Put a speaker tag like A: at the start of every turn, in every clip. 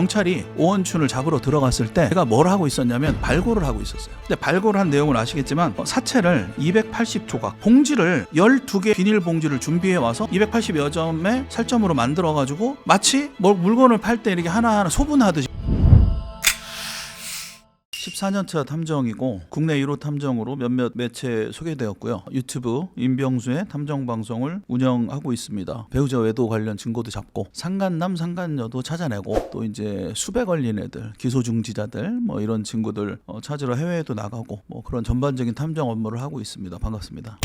A: 경찰이 오원춘을 잡으러 들어갔을 때 제가 뭘 하고 있었냐면 발고를 하고 있었어요. 근데 발고를 한 내용을 아시겠지만 어, 사체를 280조각 봉지를 12개 비닐 봉지를 준비해 와서 280여 점의 살점으로 만들어 가지고 마치 뭘 물건을 팔 때 이렇게 하나하나 소분하듯이 14년차 탐정이고 국내 1호 탐정으로 몇몇 매체에 소개되었고요. 유튜브 임병수의 탐정 방송을 운영하고 있습니다. 배우자 외도 관련 증거도 잡고 상간남 상간녀도 찾아내고 또 이제 수배 걸린 애들 기소 중지자들 뭐 이런 친구들 어, 찾으러 해외에도 나가고 뭐 그런 전반적인 탐정 업무를 하고 있습니다. 반갑습니다.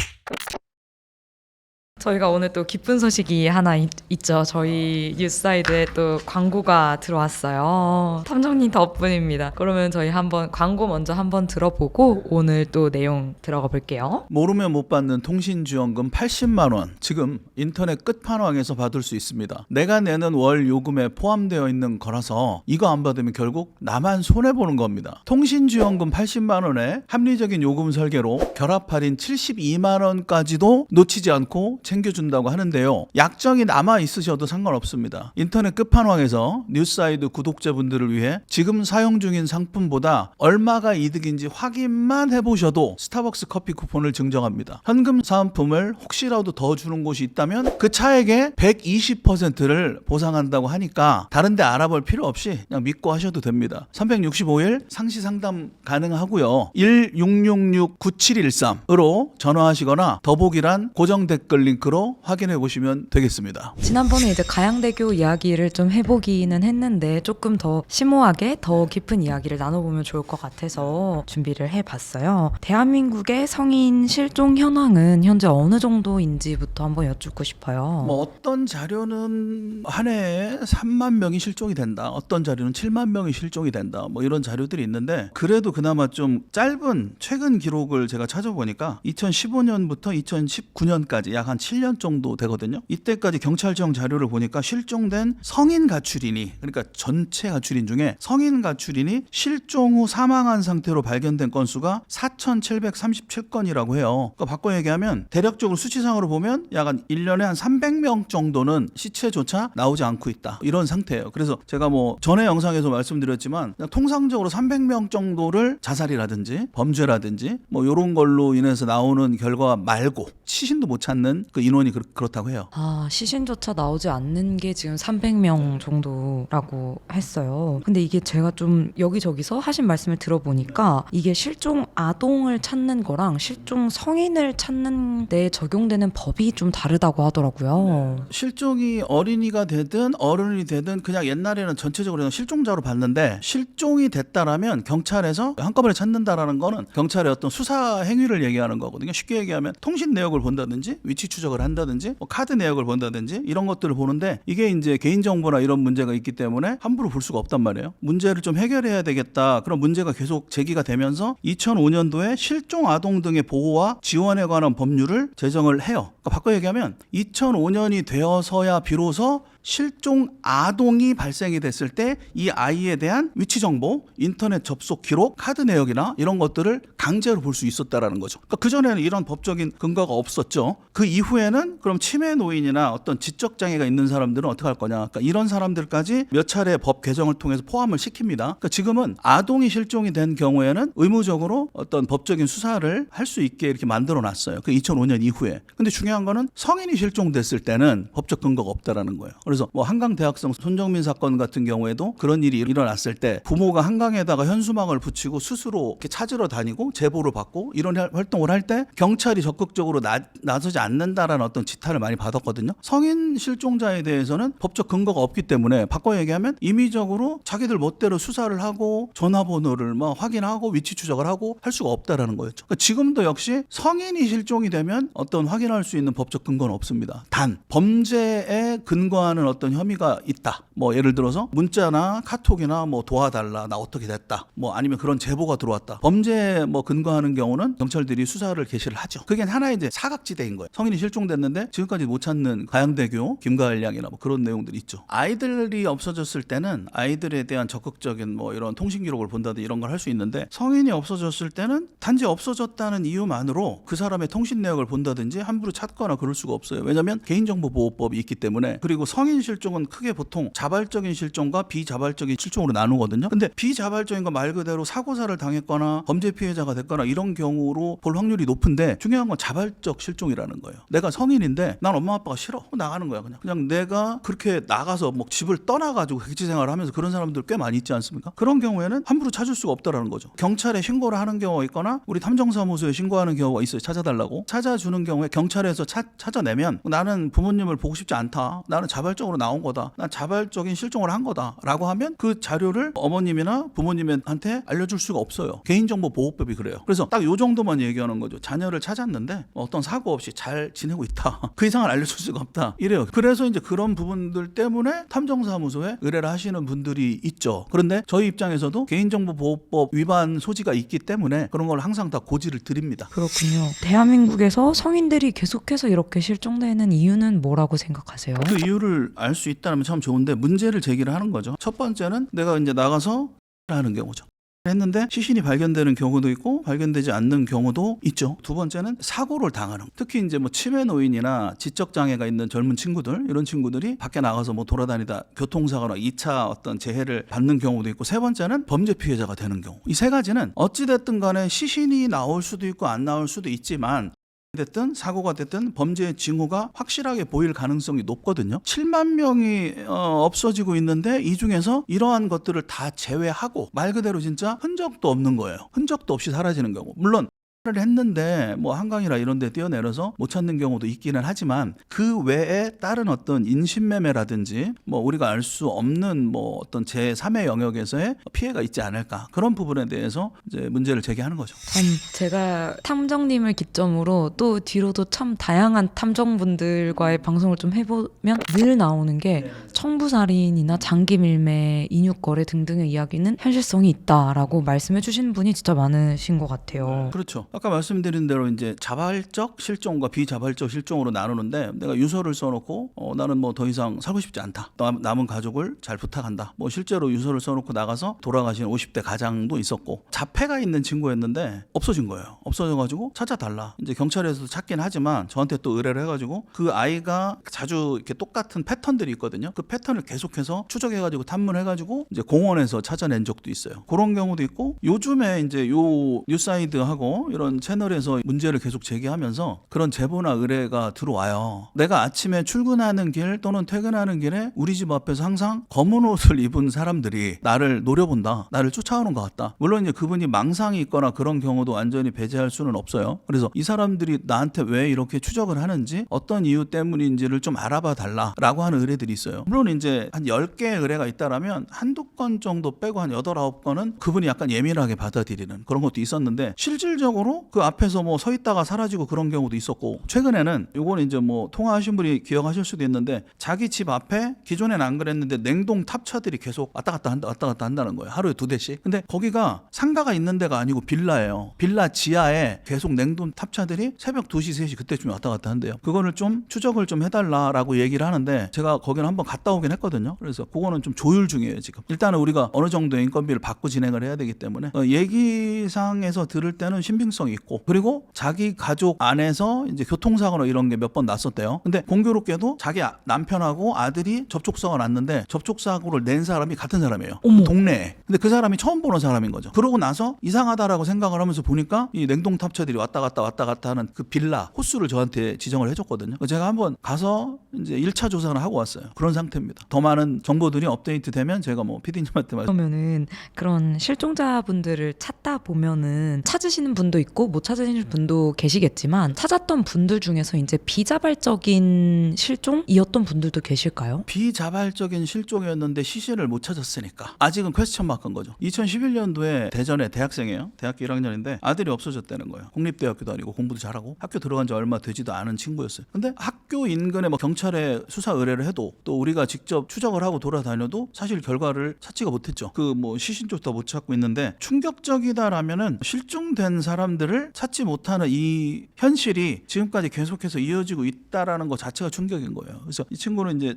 B: 저희가 오늘 또 기쁜 소식이 하나 있, 죠 저희 뉴사이드에 또 광고가 들어왔어요. 탐정님 덕분입니다. 그러면 저희 한번 광고 먼저 한번 들어보고 오늘 또 내용 들어가 볼게요.
A: 모르면 못 받는 통신 지원금 80만 원 지금 인터넷 끝판왕에서 받을 수 있습니다. 내가 내는 월 요금에 포함되어 있는 거라서 이거 안 받으면 결국 나만 손해 보는 겁니다. 통신 지원금 80만 원에 합리적인 요금 설계로 결합 할인 72만 원까지도 놓치지 않고 챙겨준다고 하는데요. 약정이 남아 있으셔도 상관없습니다. 인터넷 끝판왕에서 뉴사이드 구독자분들을 위해 지금 사용 중인 상품보다 얼마가 이득인지 확인만 해보셔도 스타벅스 커피 쿠폰을 증정합니다. 현금 사은품을 혹시라도 더 주는 곳이 있다면 그 차액의 120%를 보상한다고 하니까 다른데 알아볼 필요 없이 그냥 믿고 하셔도 됩니다. 365일 상시 상담 가능하고요. 1666-9713으로 전화하시거나 더보기란 고정 댓글 링 크로 확인해 보시면 되겠습니다.
B: 지난번에 이제 가양대교 이야기를 좀 해보기는 했는데 조금 더 심오하게 더 깊은 이야기를 나눠보면 좋을 것 같아서 준비를 해봤어요. 대한민국의 성인 실종 현황은 현재 어느 정도인지부터 한번 여쭙고 싶어요.
A: 뭐 어떤 자료는 한 해에 3만 명이 실종이 된다. 어떤 자료는 7만 명이 실종이 된다. 뭐 이런 자료들이 있는데 그래도 그나마 좀 짧은 최근 기록을 제가 찾아보니까 2015년부터 2019년까지 약 한 7년 정도 되거든요. 이때까지 경찰청 자료를 보니까 실종된 성인 가출인이 그러니까 전체 가출인 중에 성인 가출인이 실종 후 사망한 상태로 발견된 건수가 4,737건이라고 해요. 그러니까 바꿔 얘기하면 대략적으로 수치상으로 보면 약 한 1년에 한 300명 정도는 시체조차 나오지 않고 있다. 이런 상태예요. 그래서 제가 뭐 전에 영상에서 말씀드렸지만 통상적으로 300명 정도를 자살이라든지 범죄라든지 뭐 이런 걸로 인해서 나오는 결과 말고 시신도 못 찾는 그 인원이 그렇, 그렇다고 해요.
B: 아, 시신조차 나오지 않는 게 지금 300명 정도라고 했어요. 근데 이게 제가 좀 여기저기서 하신 말씀을 들어보니까 이게 실종 아동을 찾는 거랑 실종 성인을 찾는 데 적용되는 법이 좀 다르다고 하더라고요.
A: 실종이 어린이가 되든 어른이 되든 그냥 옛날에는 전체적으로 그냥 실종자로 봤는데 실종이 됐다라면 경찰에서 한꺼번에 찾는다라는 거는 경찰의 어떤 수사 행위를 얘기하는 거거든요. 쉽게 얘기하면 통신 내역을 본다든지 위치 추적 을 한다든지 뭐 카드 내역을 본다든지 이런 것들을 보는데 이게 이제 개인정보나 이런 문제가 있기 때문에 함부로 볼 수가 없단 말이에요. 문제를 좀 해결해야 되겠다. 그런 문제가 계속 제기가 되면서 2005년도에 실종 아동 등의 보호와 지원에 관한 법률을 제정을 해요. 그러니까 바꿔 얘기하면 2005년이 되어서야 비로소 실종 아동이 발생이 됐을 때 이 아이에 대한 위치 정보, 인터넷 접속 기록, 카드 내역이나 이런 것들을 강제로 볼 수 있었다라는 거죠. 그러니까 그 전에는 이런 법적인 근거가 없었죠. 그 이후에는 그럼 치매 노인이나 어떤 지적 장애가 있는 사람들은 어떻게 할 거냐? 그러니까 이런 사람들까지 몇 차례 법 개정을 통해서 포함을 시킵니다. 그러니까 지금은 아동이 실종이 된 경우에는 의무적으로 어떤 법적인 수사를 할 수 있게 이렇게 만들어 놨어요. 그 2005년 이후에. 근데 중요한 거는 성인이 실종됐을 때는 법적 근거가 없다라는 거예요. 그래서 뭐 한강 대학생 손정민 사건 같은 경우에도 그런 일이 일어났을 때 부모가 한강에다가 현수막을 붙이고 스스로 이렇게 찾으러 다니고 제보를 받고 이런 할- 활동을 할 때 경찰이 적극적으로 나, 나서지 않는다라는 어떤 지탄을 많이 받았거든요. 성인 실종자에 대해서는 법적 근거가 없기 때문에 바꿔 얘기하면 임의적으로 자기들 멋대로 수사를 하고 전화번호를 뭐 확인하고 위치 추적을 하고 할 수가 없다라는 거였죠. 그러니까 지금도 역시 성인이 실종이 되면 어떤 확인할 수 있는 법적 근거는 없습니다. 단 범죄에 근거하는 어떤 혐의가 있다. 뭐 예를 들어서 문자나 카톡이나 뭐 도와달라 나 어떻게 됐다. 뭐 아니면 그런 제보가 들어왔다. 범죄에 뭐 근거하는 경우는 경찰들이 수사를 개시를 하죠. 그게 하나의 이제 사각지대인 거예요. 성인이 실종됐는데 지금까지 못 찾는 가양대교 김가을 양이나 뭐 그런 내용들이 있죠. 아이들이 없어졌을 때는 아이들에 대한 적극적인 뭐 이런 통신 기록을 본다든지 이런 걸 할 수 있는데 성인이 없어졌을 때는 단지 없어졌다는 이유만으로 그 사람의 통신 내역을 본다든지 함부로 찾거나 그럴 수가 없어요. 왜냐하면 개인정보보호법이 있기 때문에 그리고 성인 성인 실종은 크게 보통 자발적인 실종과 비자발적인 실종으로 나누거든요. 근데 비자발적인 건 말 그대로 사고사를 당했거나 범죄 피해자가 됐거나 이런 경우로 볼 확률이 높은데 중요한 건 자발적 실종이라는 거예요. 내가 성인인데 난 엄마 아빠가 싫어 나가는 거야 그냥. 그냥 내가 그렇게 나가서 뭐 집을 떠나가지고 객지 생활을 하면서 그런 사람들 꽤 많이 있지 않습니까? 그런 경우에는 함부로 찾을 수가 없다라는 거죠. 경찰에 신고를 하는 경우가 있거나 우리 탐정사무소에 신고하는 경우가 있어요. 찾아달라고 찾아주는 경우에 경찰에서 차- 찾아내면 나는 부모님을 보고 싶지 않다. 나는 자발 적으로 나온 거다. 난 자발적인 실종을 한 거다라고 하면 그 자료를 어머님이나 부모님한테 알려줄 수가 없어요. 개인정보 보호법이 그래요. 그래서 딱 요 정도만 얘기하는 거죠. 자녀를 찾았는데 어떤 사고 없이 잘 지내고 있다. 그 이상은 알려줄 수가 없다. 이래요. 그래서 이제 그런 부분들 때문에 탐정사무소에 의뢰를 하시는 분들이 있죠. 그런데 저희 입장에서도 개인정보보호법 위반 소지가 있기 때문에 그런 걸 항상 다 고지를 드립니다.
B: 그렇군요. 대한민국에서 성인들이 계속해서 이렇게 실종되는 이유는 뭐라고 생각하세요?
A: 그 이유를 알 수 있다면 참 좋은데 문제를 제기를 하는 거죠. 첫 번째는 내가 이제 나가서 하는 경우죠. 했는데 시신이 발견되는 경우도 있고 발견되지 않는 경우도 있죠. 두 번째는 사고를 당하는. 특히 이제 뭐 치매 노인이나 지적 장애가 있는 젊은 친구들 이런 친구들이 밖에 나가서 뭐 돌아다니다 교통사고나 2차 어떤 재해를 받는 경우도 있고 세 번째는 범죄 피해자가 되는 경우. 이 세 가지는 어찌 됐든 간에 시신이 나올 수도 있고 안 나올 수도 있지만 됐든 사고가 됐든 범죄의 징후가 확실하게 보일 가능성이 높거든요. 7만 명이 어, 없어지고 있는데 이 중에서 이러한 것들을 다 제외하고 말 그대로 진짜 흔적도 없는 거예요. 흔적도 없이 사라지는 경우. 물론 를 했는데 뭐 한강이라 이런 데 뛰어내려서 못 찾는 경우도 있기는 하지만 그 외에 다른 어떤 인신매매라든지 뭐 우리가 알 수 없는 뭐 어떤 제3의 영역에서의 피해가 있지 않을까 그런 부분에 대해서 이제 문제를 제기하는 거죠.
B: 참 제가 탐정님을 기점으로 또 뒤로도 참 다양한 탐정분들과의 방송을 좀 해보면 늘 나오는 게 청부살인이나 장기밀매, 인육거래 등등의 이야기는 현실성이 있다라고 말씀해 주신 분이 진짜 많으신 것 같아요.
A: 그렇죠. 아까 말씀드린 대로 이제 자발적 실종과 비자발적 실종으로 나누는데 내가 유서를 써놓고 어, 나는 뭐 더 이상 살고 싶지 않다. 남- 남은 가족을 잘 부탁한다. 뭐 실제로 유서를 써놓고 나가서 돌아가신 50대 가장도 있었고 자폐가 있는 친구였는데 없어진 거예요. 없어져가지고 찾아달라. 이제 경찰에서도 찾긴 하지만 저한테 또 의뢰를 해가지고 그 아이가 자주 이렇게 똑같은 패턴들이 있거든요. 그 패턴을 계속해서 추적해가지고 탐문해가지고 이제 공원에서 찾아낸 적도 있어요. 그런 경우도 있고 요즘에 이제 요 뉴사이드하고 이런 채널에서 문제를 계속 제기하면서 그런 제보나 의뢰가 들어와요. 내가 아침에 출근하는 길 또는 퇴근하는 길에 우리 집 앞에서 항상 검은 옷을 입은 사람들이 나를 노려본다. 나를 쫓아오는 것 같다. 물론 이제 그분이 망상이 있거나 그런 경우도 완전히 배제할 수는 없어요. 그래서 이 사람들이 나한테 왜 이렇게 추적을 하는지 어떤 이유 때문인지를 좀 알아봐 달라라고 하는 의뢰들이 있어요. 물론 이제 한 10개의 의뢰가 있다라면 한두 건 정도 빼고 한 8, 9건은 그분이 약간 예민하게 받아들이는 그런 것도 있었는데 실질적으로 그 앞에서 뭐 서 있다가 사라지고 그런 경우도 있었고 최근에는 요거는 이제 뭐 통화하신 분이 기억하실 수도 있는데 자기 집 앞에 기존엔 안 그랬는데 냉동 탑차들이 계속 왔다 갔다 한다 왔다 갔다 한다는 거예요. 하루에 두 대씩. 근데 거기가 상가가 있는 데가 아니고 빌라예요. 빌라 지하에 계속 냉동 탑차들이 새벽 2시, 3시 그때쯤에 왔다 갔다 한대요. 그거를 좀 추적을 좀 해달라라고 얘기를 하는데 제가 거기는 한번 갔다 오긴 했거든요. 그래서 그거는 좀 조율 중이에요 지금. 일단은 우리가 어느 정도 인건비를 받고 진행을 해야 되기 때문에 어, 얘기상에서 들을 때는 신빙 성이 있고 그리고 자기 가족 안에서 이제 교통사고나 이런 게 몇 번 났었대요. 근데 공교롭게도 자기 아- 남편하고 아들이 접촉사고가 났는데 접촉사고를 낸 사람이 같은 사람이에요.
B: 어머.
A: 동네에. 근데 그 사람이 처음 보는 사람인 거죠. 그러고 나서 이상하다라고 생각을 하면서 보니까 이 냉동 탑차들이 왔다 갔다 왔다 갔다 하는 그 빌라 호수를 저한테 지정을 해줬거든요. 그래서 제가 한번 가서 이제 1차 조사를 하고 왔어요. 그런 상태입니다. 더 많은 정보들이 업데이트 되면 제가 뭐 PD님한테 말씀
B: 그러면은 그런 실종자분들을 찾다 보면은 찾으시는 분도 있고 못 찾으시는 분도 계시겠지만 찾았던 분들 중에서 이제 비자발적인 실종이었던 분들도 계실까요?
A: 비자발적인 실종이었는데 시신을 못 찾았으니까 아직은 퀘스천 마크인 거죠. 2011년도에 대전에 대학생이에요. 대학교 1학년인데 아들이 없어졌다는 거예요. 국립대학교도 아니고 공부도 잘하고 학교 들어간 지 얼마 되지도 않은 친구였어요. 근데 학교 인근에 뭐 경찰에 수사 의뢰를 해도 또 우리가 직접 추적을 하고 돌아다녀도 사실 결과를 찾지가 못했죠. 그 뭐 시신조차 못 찾고 있는데 충격적이다라면은 실종된 사람 들을 찾지 못하는 이 현실이 지금까지 계속해서 이어지고 있다라는 것 자체가 충격인 거예요. 그래서 이 친구는 이제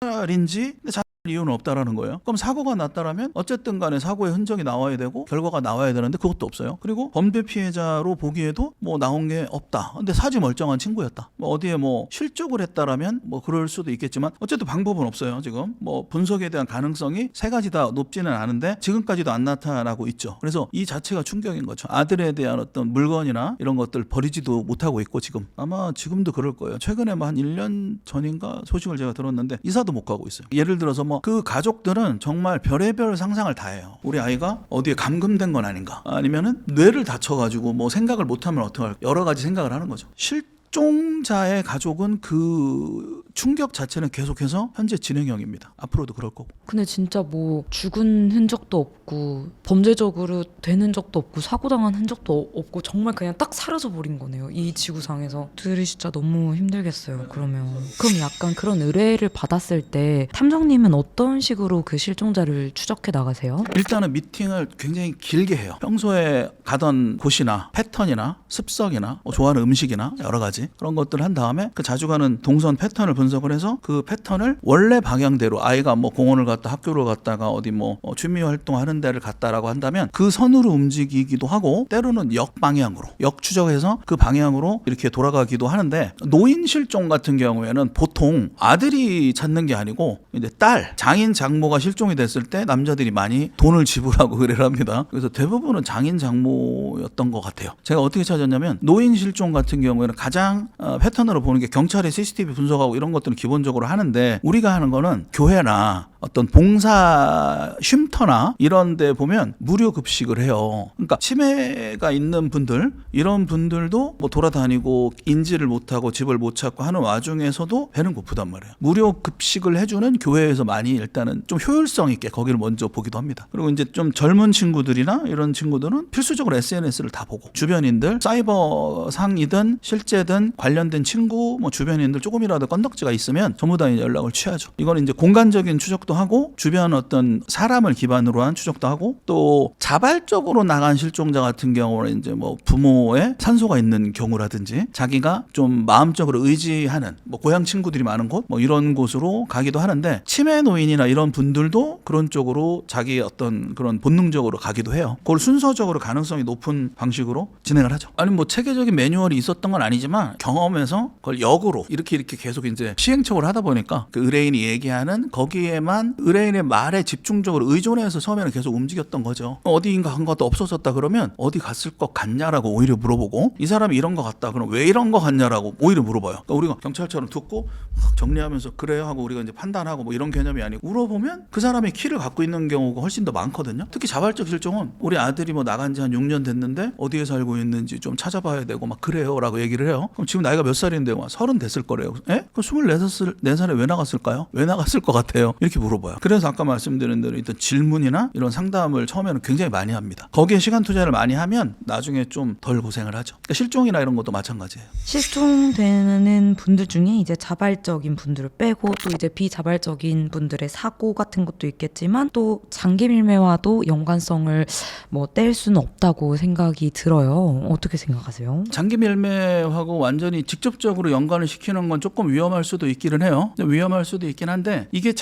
A: 자살인지 근데 이유는 없다라는 거예요. 그럼 사고가 났다라면 어쨌든 간에 사고의 흔적이 나와야 되고 결과가 나와야 되는데 그것도 없어요. 그리고 범죄 피해자로 보기에도 뭐 나온 게 없다. 근데 사지 멀쩡한 친구였다. 뭐 어디에 뭐 실족을 했다라면 뭐 그럴 수도 있겠지만 어쨌든 방법은 없어요. 지금 뭐 분석에 대한 가능성이 세 가지 다 높지는 않은데 지금까지도 안 나타나고 있죠. 그래서 이 자체가 충격인 거죠. 아들에 대한 어떤 물건이나 이런 것들 버리지도 못하고 있고 지금 아마 지금도 그럴 거예요. 최근에 뭐 한 1년 전인가 소식을 제가 들었는데 이사도 못 가고 있어요. 예를 들어서 뭐그 가족들은 정말 별의별 상상을 다 해요. 우리 아이가 어디에 감금된 건 아닌가? 아니면은 뇌를 다쳐가지고 뭐 생각을 못하면 어떡할 여러 가지 생각을 하는 거죠. 실 종자의 가족은 그 충격 자체는 계속해서 현재 진행형입니다. 앞으로도 그럴 거고.
B: 근데 진짜 뭐 죽은 흔적도 없고 범죄적으로 된 흔적도 없고 사고 당한 흔적도 없고 정말 그냥 딱 사라져 버린 거네요. 이 지구상에서 들이 진짜 너무 힘들겠어요. 그러면 그럼 약간 그런 의뢰를 받았을 때 탐정님은 어떤 식으로 그 실종자를 추적해 나가세요?
A: 일단은 미팅을 굉장히 길게 해요. 평소에 가던 곳이나 패턴이나 습성이나 뭐 좋아하는 음식이나 여러 가지 그런 것들을 한 다음에 그 자주 가는 동선 패턴을 분석 을 해서 그 패턴을 원래 방향대로 아이가 뭐 공원을 갔다 학교를 갔다가 어디 뭐 어, 취미 활동하는 데를 갔다라고 한다면 그 선으로 움직이기도 하고 때로는 역방향으로 역추적해서 그 방향으로 이렇게 돌아가기도 하는데 노인 실종 같은 경우에는 보통 아들이 찾는 게 아니고 이제 딸 장인 장모가 실종이 됐을 때 남자들이 많이 돈을 지불하고 합니다. 그래서 대부분은 장인 장모였던 것 같아요. 제가 어떻게 찾았냐면 노인 실종 같은 경우에는 가장 어, 패턴으로 보는 게 경찰이 CCTV 분석하고 이런 것들은 기본적으로 하는데 우리가 하는 거는 교회나 어떤 봉사 쉼터나 이런 데 보면 무료 급식을 해요. 그러니까 치매가 있는 분들 이런 분들도 뭐 돌아다니고 인지를 못하고 집을 못 찾고 하는 와중에서도 배는 고프단 말이에요. 무료 급식을 해주는 교회에서 많이 일단은 좀 효율성 있게 거기를 먼저 보기도 합니다. 그리고 이제 좀 젊은 친구들이나 이런 친구들은 필수적으로 SNS를 다 보고 주변인들 사이버 상이든 실제든 관련된 친구 뭐 주변인들 조금이라도 건덕지가 있으면 전부 다 연락을 취하죠. 이거는 이제 공간적인 추적 도 하고 주변 어떤 사람을 기반으로 한 추적도 하고 또 자발적으로 나간 실종자 같은 경우는 이제 뭐 부모의 산소가 있는 경우라든지 자기가 좀 마음적으로 의지하는 뭐 고향 친구들이 많은 곳 뭐 이런 곳으로 가기도 하는데 치매 노인이나 이런 분들도 그런 쪽으로 자기 어떤 그런 본능적으로 가기도 해요. 그걸 순서적으로 가능성이 높은 방식으로 진행을 하죠. 아니 뭐 체계적인 매뉴얼이 있었던 건 아니지만 경험에서 그걸 역으로 이렇게 이렇게 계속 이제 시행착오를 하다 보니까 그 의뢰인이 얘기하는 거기에만 의뢰인의 말에 집중적으로 의존해서 처음에는 계속 움직였던 거죠. 어디인가 한 것도 없어졌다 그러면 어디 갔을 것 같냐라고 오히려 물어보고 이 사람이 이런 것 같다 그럼 왜 이런 것 같냐라고 오히려 물어봐요. 그러니까 우리가 경찰처럼 듣고 막 정리하면서 그래요 하고 우리가 이제 판단하고 뭐 이런 개념이 아니고 물어보면 그 사람이 키를 갖고 있는 경우가 훨씬 더 많거든요. 특히 자발적 실종은 우리 아들이 뭐 나간 지 한 6년 됐는데 어디에 살고 있는지 좀 찾아봐야 되고 막 그래요라고 얘기를 해요. 그럼 지금 나이가 몇 살인데요? 서른 됐을 거래요. 에? 그럼 스물네살 네 살에 왜 나갔을까요? 왜 나갔을 것 같아요? 이렇게 물어 봐요. 그래서 아까 말씀드린 대로 일단 질문이나 이런 상담을 처음에는 굉장히 많이 합니다. 거기에 시간 투자를 많이 하면 나중에 좀 덜 고생을 하죠. 그러니까 실종이나 이런 것도 마찬가지예요.
B: 실종되는 분들 중에 이제 자발적인 분들을 빼고 또 이제 비자발적인 분들의 사고 같은 것도 있겠지만 또 장기 밀매와도 연관성을 뭐 뗄 수는 없다고 생각이 들어요. 어떻게 생각하세요?
A: 장기 밀매하고 완전히 직접적으로 연관을 시키는 건 조금 위험할 수도 있기는 해요. 위험할 수도 있긴 한데 이게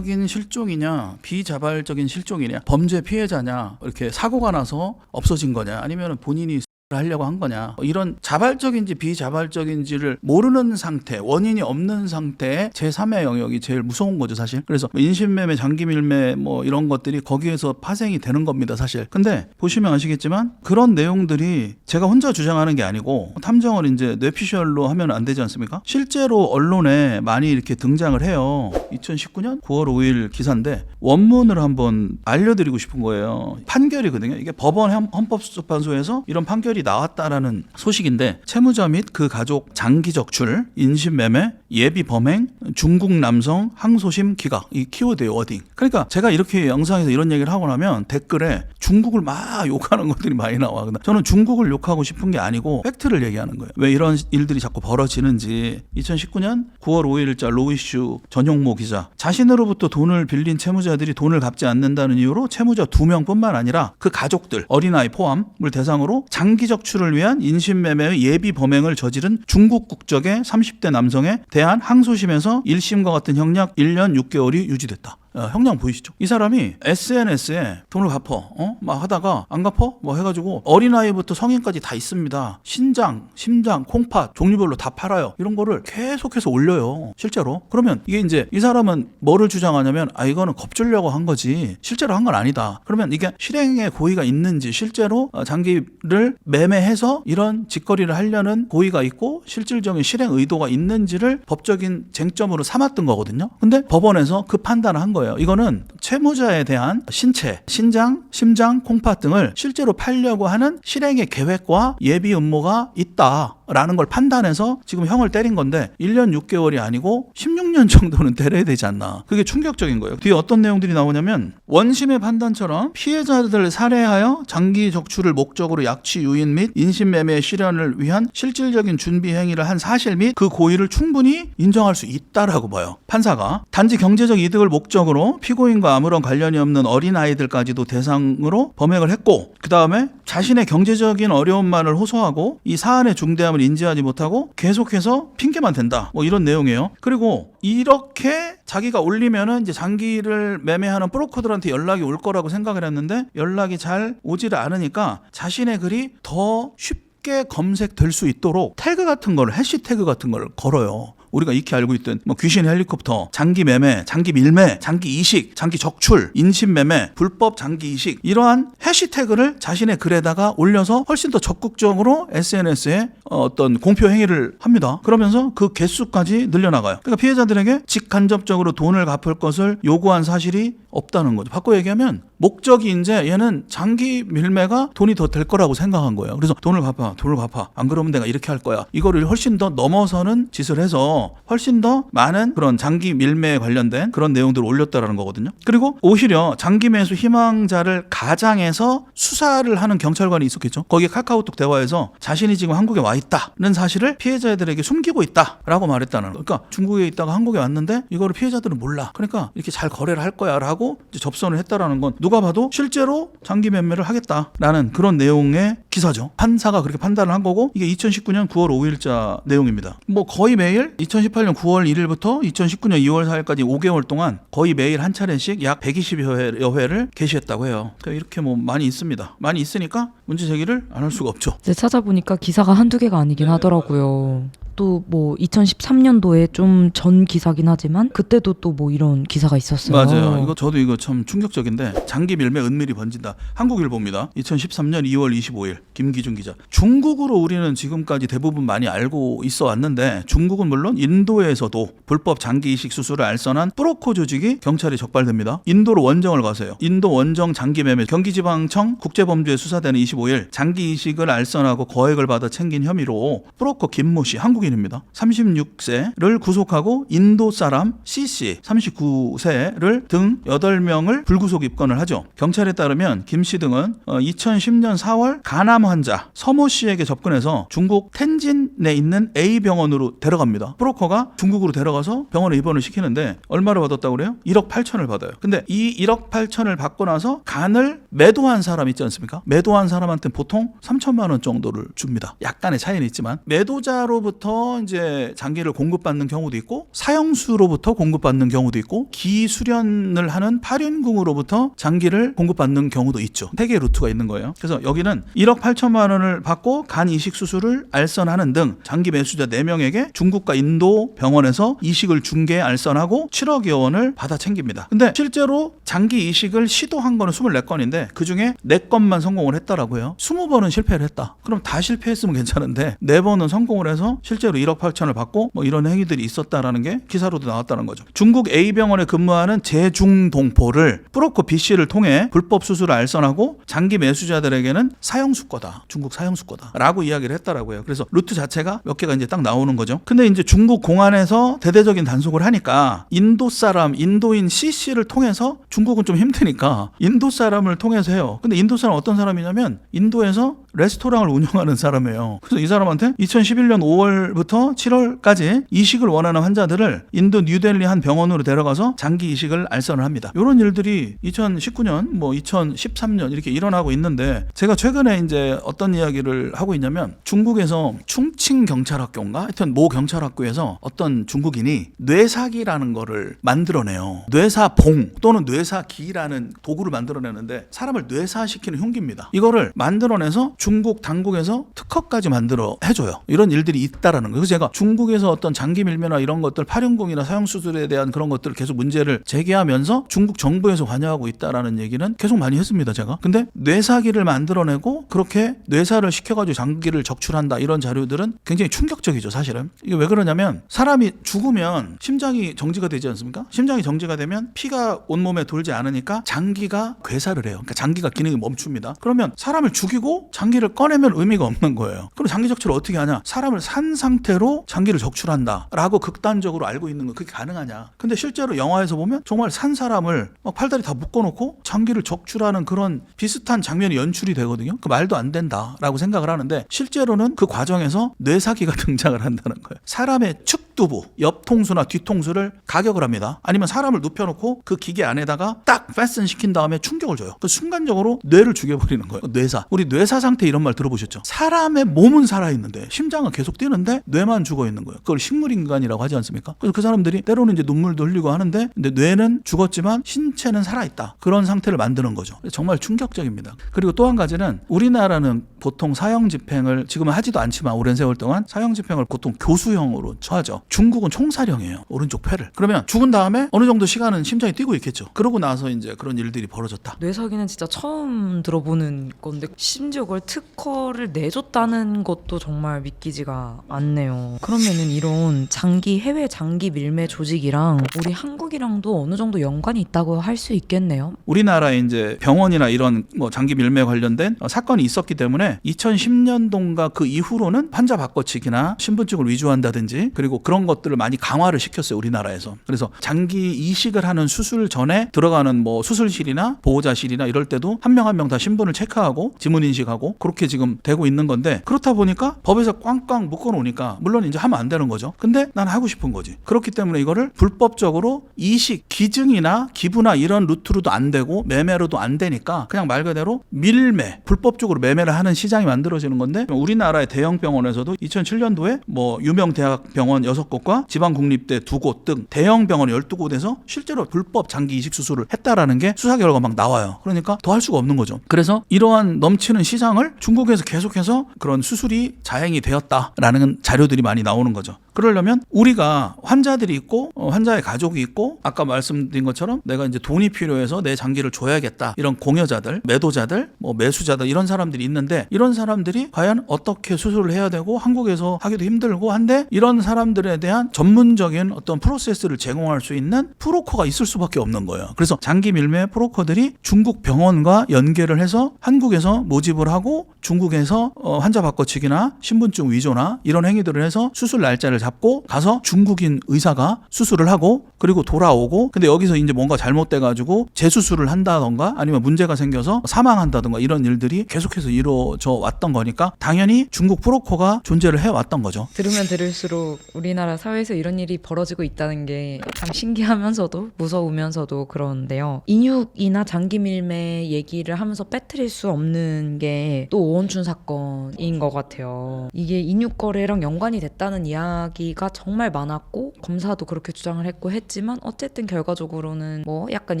A: 자발적인 실종이냐 비자발적인 실종이냐 범죄 피해자냐 이렇게 사고가 나서 없어진 거냐 아니면 본인이 하려고 한 거냐. 이런 자발적인지 비자발적인지를 모르는 상태 원인이 없는 상태의 제3의 영역이 제일 무서운 거죠 사실. 그래서 뭐 인신매매 장기밀매 뭐 이런 것들이 거기에서 파생이 되는 겁니다 사실. 근데 보시면 아시겠지만 그런 내용들이 제가 혼자 주장하는 게 아니고 탐정을 이제 뇌피셜로 하면 안 되지 않습니까? 실제로 언론에 많이 이렇게 등장을 해요. 2019년 9월 5일 기사인데 원문을 한번 알려드리고 싶은 거예요. 판결이거든요. 이게 법원 헌- 헌법재판소에서 이런 판결이 나왔다라는 소식인데 채무자 및 그 가족 장기 적출, 인신매매, 예비 범행, 중국 남성 항소심 기각 이 키워드의 워딩. 그러니까 제가 이렇게 영상에서 이런 얘기를 하고 나면 댓글에 중국을 막 욕하는 것들이 많이 나와. 저는 중국을 욕하고 싶은 게 아니고 팩트를 얘기하는 거예요. 왜 이런 일들이 자꾸 벌어지는지. 2019년 9월 5일자 로이슈 전용모 기자 자신으로부터 돈을 빌린 채무자들이 돈을 갚지 않는다는 이유로 채무자 두 명뿐만 아니라 그 가족들 어린아이 포함을 대상으로 장기 적출을 위한 인신매매의 예비 범행을 저지른 중국 국적의 30대 남성에 대한 항소심에서 1심과 같은 형량 1년 6개월이 유지됐다. 어, 형량 보이시죠? 이 사람이 SNS에 돈을 갚어, 어? 막 하다가 안 갚어? 뭐 해가지고 어린아이부터 성인까지 다 있습니다. 신장, 심장, 콩팥 종류별로 다 팔아요. 이런 거를 계속해서 올려요. 실제로. 그러면 이게 이제 이 사람은 뭐를 주장하냐면 아 이거는 겁주려고 한 거지 실제로 한 건 아니다. 그러면 이게 실행에 고의가 있는지 실제로 어, 장기를 매매해서 이런 짓거리를 하려는 고의가 있고 실질적인 실행 의도가 있는지를 법적인 쟁점으로 삼았던 거거든요. 근데 법원에서 그 판단을 한 거예요. 이거는 채무자에 대한 신체, 신장, 심장, 콩팥 등을 실제로 팔려고 하는 실행의 계획과 예비 음모가 있다. 라는 걸 판단해서 지금 형을 때린 건데 1년 6개월이 아니고 16년 정도는 때려야 되지 않나. 그게 충격적인 거예요. 뒤에 어떤 내용들이 나오냐면 원심의 판단처럼 피해자들을 살해하여 장기 적출을 목적으로 약취 유인 및 인신매매 실현을 위한 실질적인 준비 행위를 한 사실 및 그 고의를 충분히 인정할 수 있다라고 봐요. 판사가 단지 경제적 이득을 목적으로 피고인과 아무런 관련이 없는 어린 아이들까지도 대상으로 범행을 했고 그 다음에 자신의 경제적인 어려움만을 호소하고 이 사안의 중대함 을 인지하지 못하고 계속해서 핑계만 댄다. 뭐 이런 내용이에요. 그리고 이렇게 자기가 올리면은 이제 장기를 매매하는 브로커들한테 연락이 올 거라고 생각을 했는데 연락이 잘 오지를 않으니까 자신의 글이 더 쉽게 검색될 수 있도록 태그 같은 걸 해시태그 같은 걸 걸어요. 우리가 익히 알고 있던 뭐 귀신 헬리콥터, 장기 매매, 장기 밀매, 장기 이식, 장기 적출, 인신 매매, 불법 장기 이식 이러한 해시태그를 자신의 글에다가 올려서 훨씬 더 적극적으로 SNS에 어떤 공표 행위를 합니다. 그러면서 그 개수까지 늘려나가요. 그러니까 피해자들에게 직간접적으로 돈을 갚을 것을 요구한 사실이 없다는 거죠. 바꿔 얘기하면 목적이 이제 얘는 장기 밀매가 돈이 더 될 거라고 생각한 거예요. 그래서 돈을 갚아, 돈을 갚아. 안 그러면 내가 이렇게 할 거야. 이거를 훨씬 더 넘어서는 짓을 해서 훨씬 더 많은 그런 장기 밀매에 관련된 그런 내용들을 올렸다라는 거거든요. 그리고 오히려 장기 매수 희망자를 가장해서 수사를 하는 경찰관이 있었겠죠. 거기에 카카오톡 대화에서 자신이 지금 한국에 와 있다는 사실을 피해자들에게 숨기고 있다라고 말했다는 거. 그러니까 중국에 있다가 한국에 왔는데 이거를 피해자들은 몰라. 그러니까 이렇게 잘 거래를 할 거야라고 접선을 했다라는 건 누가 봐도 실제로 장기 매매를 하겠다라는 그런 내용의 기사죠. 판사가 그렇게 판단을 한 거고 이게 2019년 9월 5일자 내용입니다. 뭐 거의 매일 2018년 9월 1일부터 2019년 2월 4일까지 5개월 동안 거의 매일 한 차례씩 약 120여 회, 여 회를 게시했다고 해요. 그러니까 이렇게 뭐 많이 있습니다. 많이 있으니까 문제 제기를 안 할 수가 없죠.
B: 이제 찾아보니까 기사가 한두 개가 아니긴 하더라고요. 또뭐 2013년도에 좀 전 기사긴 하지만 그때도 또 뭐 이런 기사가 있었어요.
A: 맞아요. 이거 저도 이거 참 충격적인데 장기 밀매 은밀히 번진다. 한국일보입니다. 2013년 2월 25일 김기준 기자. 중국으로 우리는 지금까지 대부분 많이 알고 있어 왔는데 중국은 물론 인도에서도 불법 장기 이식 수술을 알선한 브로커 조직이 경찰이 적발됩니다. 인도로 원정을 가세요. 인도 원정 장기 매매 경기지방청 국제범죄 수사대는 25일 장기 이식을 알선하고 거액을 받아 챙긴 혐의로 브로커 김모 씨 한국 인입니다. 36세를 구속하고 인도 사람 C씨 39세를 등 8명을 불구속 입건을 하죠. 경찰에 따르면 김씨 등은 2010년 4월 간암 환자 서모 씨에게 접근해서 중국 텐진에 있는 A 병원으로 데려갑니다. 브로커가 중국으로 데려가서 병원에 입원을 시키는데 얼마를 받았다고 그래요? 1억 8천을 받아요. 근데 이 1억 8천을 받고 나서 간을 매도한 사람 있지 않습니까? 매도한 사람한테 보통 3천만 원 정도를 줍니다. 약간의 차이는 있지만 매도자로부터 이제 장기를 공급받는 경우도 있고 사형수로부터 공급받는 경우도 있고 기수련을 하는 파륜궁으로부터 장기를 공급받는 경우도 있죠. 세 개의 루트가 있는 거예요. 그래서 여기는 1억 8천만 원을 받고 간 이식 수술을 알선하는 등 장기 매수자 4명에게 중국과 인도 병원에서 이식을 중개 알선하고 7억여 원을 받아 챙깁니다. 근데 실제로 장기 이식을 시도한 거는 24건인데 그 중에 4건만 성공을 했다라고 해요. 20번은 실패를 했다. 그럼 다 실패했으면 괜찮은데 4번은 성공을 해서 실제 로 1억 8천을 받고 뭐 이런 행위들이 있었다라는 게 기사로도 나왔다는 거죠. 중국 A병원에 근무하는 재중동포를 브로커 B씨를 통해 불법 수술을 알선하고 장기 매수자들에게는 사형수 거다. 중국 사형수 거다. 라고 이야기를 했다라고 해요. 그래서 루트 자체가 몇 개가 이제 딱 나오는 거죠. 근데 이제 중국 공안에서 대대적인 단속을 하니까 인도 사람, 인도인 C씨를 통해서 중국은 좀 힘드니까 인도 사람을 통해서 해요. 근데 인도 사람 어떤 사람이냐면 인도에서 레스토랑을 운영하는 사람이에요. 그래서 이 사람한테 2011년 5월부터 7월까지 이식을 원하는 환자들을 인도 뉴델리 한 병원으로 데려가서 장기 이식을 알선을 합니다. 이런 일들이 2019년, 뭐 2013년 이렇게 일어나고 있는데 제가 최근에 이제 어떤 이야기를 하고 있냐면 중국에서 충칭 경찰학교인가 하여튼 모 경찰학교에서 어떤 중국인이 뇌사기라는 거를 만들어내요. 뇌사봉 또는 뇌사기라는 도구를 만들어내는데 사람을 뇌사시키는 흉기입니다. 이거를 만들어내서 중국 당국에서 특허까지 만들어 해줘요. 이런 일들이 있다라는 거예요. 그래서 제가 중국에서 어떤 장기 밀매나 이런 것들 팔흉공이나 사형 수술에 대한 그런 것들을 계속 문제를 제기하면서 중국 정부에서 관여하고 있다라는 얘기는 계속 많이 했습니다. 제가. 근데 뇌사기를 만들어내고 그렇게 뇌사를 시켜가지고 장기를 적출한다 이런 자료들은 굉장히 충격적이죠. 사실은 이게 왜 그러냐면 사람이 죽으면 심장이 정지가 되지 않습니까? 심장이 정지가 되면 피가 온몸에 돌지 않으니까 장기가 괴사를 해요. 그러니까 장기가 기능이 멈춥니다. 그러면 사람을 죽이고 장기 를 꺼내면 의미가 없는 거예요. 그럼 장기 적출을 어떻게 하냐? 사람을 산 상태로 장기를 적출한다라고 극단적으로 알고 있는 거 그게 가능하냐? 근데 실제로 영화에서 보면 정말 산 사람을 막 팔다리 다 묶어놓고 장기를 적출하는 그런 비슷한 장면이 연출이 되거든요. 그 말도 안 된다라고 생각을 하는데 실제로는 그 과정에서 뇌사기가 등장을 한다는 거예요. 사람의 측두부, 옆 통수나 뒤통수를 가격을 합니다. 아니면 사람을 눕혀놓고 그 기계 안에다가 딱 패슨 시킨 다음에 충격을 줘요. 그 순간적으로 뇌를 죽여버리는 거예요. 뇌사. 우리 뇌사 상태 이런 말 들어보셨죠? 사람의 몸은 살아있는데 심장은 계속 뛰는데 뇌만 죽어 있는 거예요. 그걸 식물인간이라고 하지 않습니까? 그래서 그 사람들이 때로는 이제 눈물도 흘리고 하는데 근데 뇌는 죽었지만 신체는 살아있다. 그런 상태를 만드는 거죠. 정말 충격적입니다. 그리고 또 한 가지는 우리나라는 보통 사형 집행을 지금은 하지도 않지만 오랜 세월 동안 사형 집행을 보통 교수형으로 처하죠. 중국은 총살형이에요. 오른쪽 폐를. 그러면 죽은 다음에 어느 정도 시간은 심장이 뛰고 있겠죠. 그러고 나서 이제 그런 일들이 벌어졌다.
B: 뇌사기는 진짜 처음 들어보는 건데 심지어 그걸 특허를 내줬다는 것도 정말 믿기지가 않네요. 그러면은 이런 장기 해외 장기 밀매 조직이랑 우리 한국이랑도 어느 정도 연관이 있다고 할 수 있겠네요.
A: 우리나라에 이제 병원이나 이런 뭐 장기 밀매 관련된 어, 사건이 있었기 때문에 2010년도인가 그 이후로는 환자 바꿔치기나 신분증을 위조한다든지 그리고 그런 것들을 많이 강화를 시켰어요 우리나라에서. 그래서 장기 이식을 하는 수술 전에 들어가는 뭐 수술실이나 보호자실이나 이럴 때도 한 명 한 명 다 신분을 체크하고 지문 인식하고 그렇게 지금 되고 있는 건데 그렇다 보니까 법에서 꽝꽝 묶어 놓으니까 물론 이제 하면 안 되는 거죠. 근데 난 하고 싶은 거지. 그렇기 때문에 이거를 불법적으로 이식 기증이나 기부나 이런 루트로도 안 되고 매매로도 안 되니까 그냥 말 그대로 밀매 불법적으로 매매를 하는 시장이 만들어지는 건데 우리나라의 대형 병원에서도 2007년도에 뭐 유명 대학 병원 6 곳과 지방 국립대 2곳 등 대형 병원 12곳에서 실제로 불법 장기 이식 수술을 했다라는 게 수사 결과가 막 나와요. 그러니까 더 할 수가 없는 거죠. 그래서 이러한 넘치는 시장을 중국에서 계속해서 그런 수술이 자행이 되었다라는 자료들이 많이 나오는 거죠. 그러려면 우리가 환자들이 있고 어, 환자의 가족이 있고 아까 말씀드린 것처럼 내가 이제 돈이 필요해서 내 장기를 줘야겠다. 이런 공여자들 매도자들 뭐 매수자들 이런 사람들이 있는데 이런 사람들이 과연 어떻게 수술을 해야 되고 한국에서 하기도 힘들고 한데 이런 사람들에 대한 전문적인 어떤 프로세스를 제공할 수 있는 프로커가 있을 수밖에 없는 거예요. 그래서 장기 밀매 프로커들이 중국 병원과 연계를 해서 한국에서 모집을 하고 중국에서 어, 환자 바꿔치기나 신분증 위조나 이런 행위들을 해서 수술 날짜를 잡고 가서 중국인 의사가 수술을 하고 그리고 돌아오고 근데 여기서 이제 뭔가 잘못돼 가지고 재수술을 한다던가 아니면 문제가 생겨서 사망한다던가 이런 일들이 계속해서 이루어져 왔던 거니까 당연히 중국 프로커가 존재를 해 왔던 거죠.
B: 들으면 들을수록 우리나라 사회에서 이런 일이 벌어지고 있다는 게 참 신기하면서도 무서우면서도 그런데요. 인육이나 장기 밀매 얘기를 하면서 빼뜨릴 수 없는 게 또 오원춘 사건인 것 같아요. 이게 인육 거래랑 연관이 됐다는 이야기 가 정말 많았고 검사도 그렇게 주장을 했고 했지만 어쨌든 결과적으로는 뭐 약간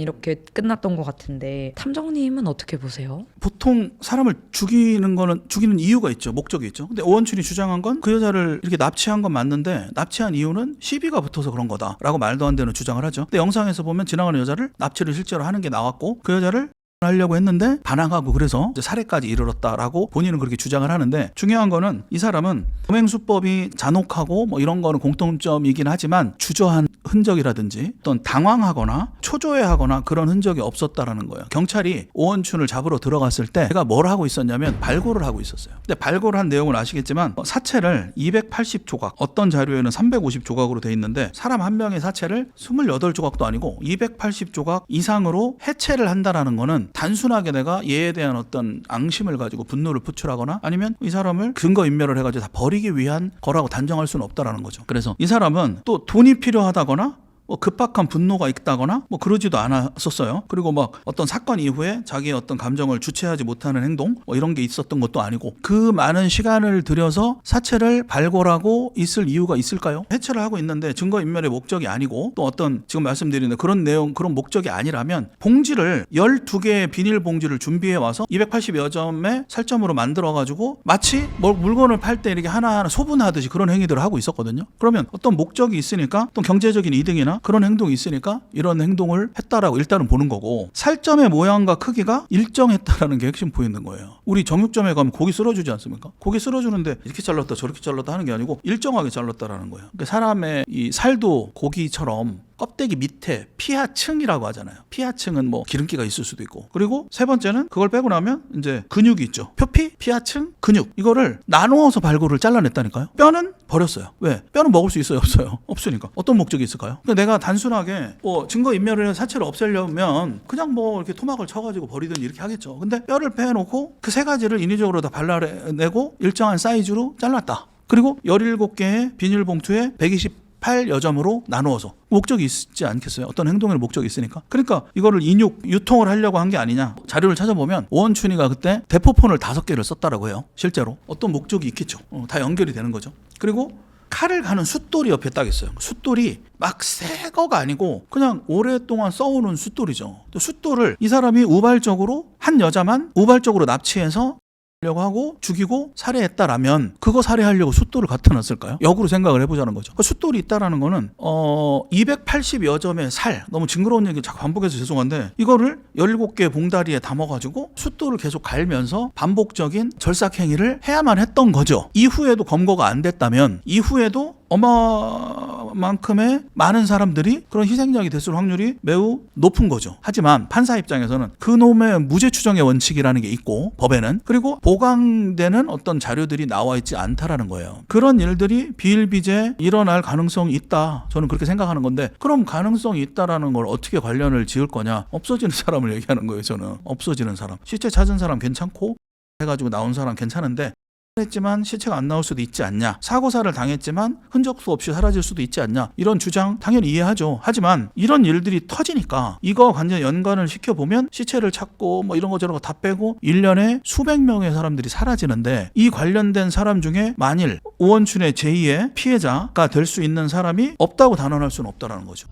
B: 이렇게 끝났던 것 같은데 탐정님은 어떻게 보세요?
A: 보통 사람을 죽이는 거는 죽이는 이유가 있죠. 목적이 있죠. 근데 오원춘이 주장한 건 그 여자를 이렇게 납치한 건 맞는데 납치한 이유는 시비가 붙어서 그런 거다라고 말도 안 되는 주장을 하죠. 근데 영상에서 보면 지나가는 여자를 납치를 실제로 하는 게 나왔고 그 여자를 하려고 했는데 반항하고 그래서 살해까지 이르렀다라고 본인은 그렇게 주장을 하는데 중요한 거는 이 사람은 범행 수법이 잔혹하고 뭐 이런 거는 공통점이긴 하지만 주저한 흔적이라든지 어떤 당황하거나 초조해하거나 그런 흔적이 없었다라는 거예요. 경찰이 오원춘을 잡으러 들어갔을 때 제가 뭘 하고 있었냐면 발굴을 하고 있었어요. 근데 발굴한 내용은 아시겠지만 어, 사체를 280조각, 어떤 자료에는 350조각으로 돼 있는데 사람 한 명의 사체를 28조각도 아니고 280조각 이상으로 해체를 한다라는 거는 단순하게 내가 얘에 대한 어떤 앙심을 가지고 분노를 표출하거나 아니면 이 사람을 증거 인멸을 해가지고 다 버리기 위한 거라고 단정할 수는 없다라는 거죠. 그래서 이 사람은 또 돈이 필요하다거나 뭐 급박한 분노가 있다거나 뭐 그러지도 않았었어요. 그리고 막 어떤 사건 이후에 자기의 어떤 감정을 주체하지 못하는 행동 뭐 이런 게 있었던 것도 아니고 그 많은 시간을 들여서 사체를 발굴하고 있을 이유가 있을까요? 해체를 하고 있는데 증거 인멸의 목적이 아니고 또 어떤 지금 말씀드리는 그런 내용 그런 목적이 아니라면 봉지를 12개의 비닐 봉지를 준비해 와서 280여 점의 살점으로 만들어 가지고 마치 뭘 물건을 팔 때 이렇게 하나하나 소분하듯이 그런 행위들을 하고 있었거든요. 그러면 어떤 목적이 있으니까 또 경제적인 이득이나 그런 행동이 있으니까 이런 행동을 했다라고 일단은 보는 거고 살점의 모양과 크기가 일정했다라는 게 핵심 포인트인 거예요. 우리 정육점에 가면 고기 쓸어주지 않습니까? 고기 쓸어주는데 이렇게 잘랐다 저렇게 잘랐다 하는 게 아니고 일정하게 잘랐다라는 거예요. 그러니까 사람의 이 살도 고기처럼 껍데기 밑에 피하층이라고 하잖아요. 피하층은 뭐 기름기가 있을 수도 있고. 그리고 세 번째는 그걸 빼고 나면 이제 근육이 있죠. 표피, 피하층, 근육. 이거를 나누어서 발굴을 잘라냈다니까요. 뼈는 버렸어요. 왜? 뼈는 먹을 수 있어요, 없어요? 없으니까. 어떤 목적이 있을까요? 그러니까 내가 단순하게 뭐 증거 인멸을 해서 사체를 없애려면 그냥 뭐 이렇게 토막을 쳐가지고 버리든 이렇게 하겠죠. 근데 뼈를 빼놓고 그 세 가지를 인위적으로 다 발라내고 일정한 사이즈로 잘랐다. 그리고 17개의 비닐봉투에 120 8여점으로 나누어서 목적이 있지 않겠어요? 어떤 행동에 목적이 있으니까. 그러니까 이거를 인육 유통을 하려고 한 게 아니냐. 자료를 찾아보면 오원춘이가 그때 대포폰을 다섯 개를 썼다라고 해요. 실제로 어떤 목적이 있겠죠. 어, 다 연결이 되는 거죠. 그리고 칼을 가는 숫돌이 옆에 딱 있어요. 숫돌이 막 새 거가 아니고 그냥 오랫동안 써오는 숫돌이죠. 또 숫돌을 이 사람이 우발적으로 한 여자만 우발적으로 납치해서 하 려고 하고 죽이고 살해했다라면 그거 살해하려고 숫돌을 갖다 놨을까요? 역으로 생각을 해보자는 거죠. 그 숫돌이 있다라는 거는 어 280여 점의 살 너무 징그러운 얘기 자꾸 반복해서 죄송한데 이거를 17개 봉다리에 담아가지고 숫돌을 계속 갈면서 반복적인 절삭 행위를 해야만 했던 거죠. 이후에도 검거가 안 됐다면 이후에도 어마만큼의 많은 사람들이 그런 희생양이 됐을 확률이 매우 높은 거죠. 하지만 판사 입장에서는 그 놈의 무죄 추정의 원칙이라는 게 있고 법에는 그리고 보강되는 어떤 자료들이 나와 있지 않다라는 거예요. 그런 일들이 비일비재 일어날 가능성이 있다. 저는 그렇게 생각하는 건데 그럼 가능성이 있다라는 걸 어떻게 관련을 지을 거냐? 없어지는 사람을 얘기하는 거예요. 저는 없어지는 사람. 시체 찾은 사람 괜찮고 해가지고 나온 사람 괜찮은데 했지만 시체가 안 나올 수도 있지 않냐. 사고사를 당했지만 흔적수 없이 사라질 수도 있지 않냐. 이런 주장 당연히 이해하죠. 하지만 이런 일들이 터지니까 이거 완전 연관을 시켜보면 시체를 찾고 뭐 이런 거 저런 거 다 빼고 1년에 수백 명의 사람들이 사라지는데 이 관련된 사람 중에 만일 오원춘의 제2의 피해자가 될 수 있는 사람이 없다고 단언할 수는 없다라는 거죠.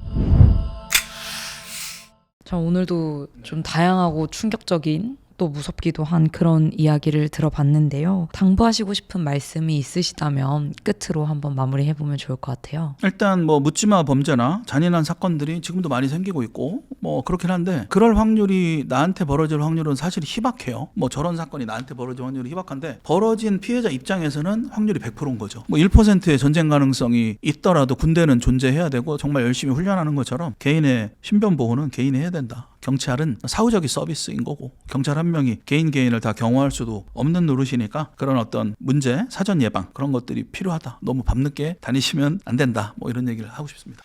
B: 자, 오늘도 좀 다양하고 충격적인 또 무섭기도 한 그런 이야기를 들어봤는데요. 당부하시고 싶은 말씀이 있으시다면 끝으로 한번 마무리해 보면 좋을 것 같아요.
A: 일단 뭐 묻지마 범죄나 잔인한 사건들이 지금도 많이 생기고 있고 뭐 그렇긴 한데 그럴 확률이 나한테 벌어질 확률은 사실 희박해요. 뭐 저런 사건이 나한테 벌어질 확률이 희박한데 벌어진 피해자 입장에서는 확률이 100%인 거죠. 뭐 1%의 전쟁 가능성이 있더라도 군대는 존재해야 되고 정말 열심히 훈련하는 것처럼 개인의 신변 보호는 개인이 해야 된다. 경찰은 사후적인 서비스인 거고 경찰 한 명이 개인 개인을 다 경호할 수도 없는 노릇이니까 그런 어떤 문제 사전 예방 그런 것들이 필요하다. 너무 밤늦게 다니시면 안 된다. 뭐 이런 얘기를 하고 싶습니다.